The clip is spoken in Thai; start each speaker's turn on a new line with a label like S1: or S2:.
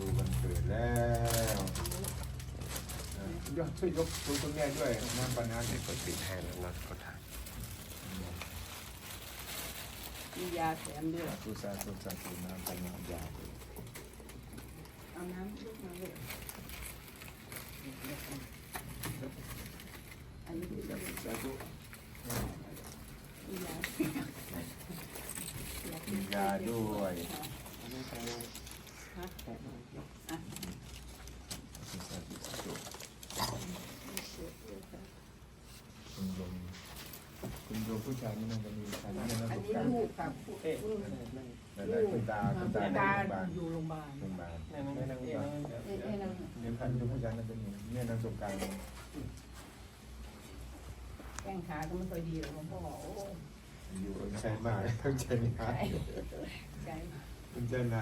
S1: สู่วันเกิดแล้วอะยกช่วยยกคุณคุณแม่ด้วยน้ำปานาเนี่ย
S2: กดปิดให้แล้วน็อตก็ถ่าย
S3: มียาแถมด้วย
S1: สาธุสาธุสาธุน้ำปานายา
S3: เอาน้ำลูกมาเลยอันนี้คือ
S1: สาธุสาธุ
S3: มียา
S1: มียาด้วย
S3: ฮะอะ
S1: สาธุสาธุ คุณโยมคุณโยมผู้ชายนี่มันจะมีฐานะในนัก
S3: อัน
S1: ศึก
S3: นี้ลูกกับลูก
S1: หลายๆคุณตาคุณตาในโรงพยาบาล
S3: อยู่โรงพยาบาล
S1: โรงพยาบาล
S4: นั่งนั่งนั่งนั่ง
S3: เอ้ยเอ้ยนั่น
S1: เรียนพันธุ์ผู้ชายนั่นเป็นเนี่นางสงการ
S3: แข้งขาก็ไม่ค่อยดีหรอกหลวงพ่อโอ้
S1: อยู่ใช้มากทั้งใช้งาน
S3: ใช่
S1: มันใช้น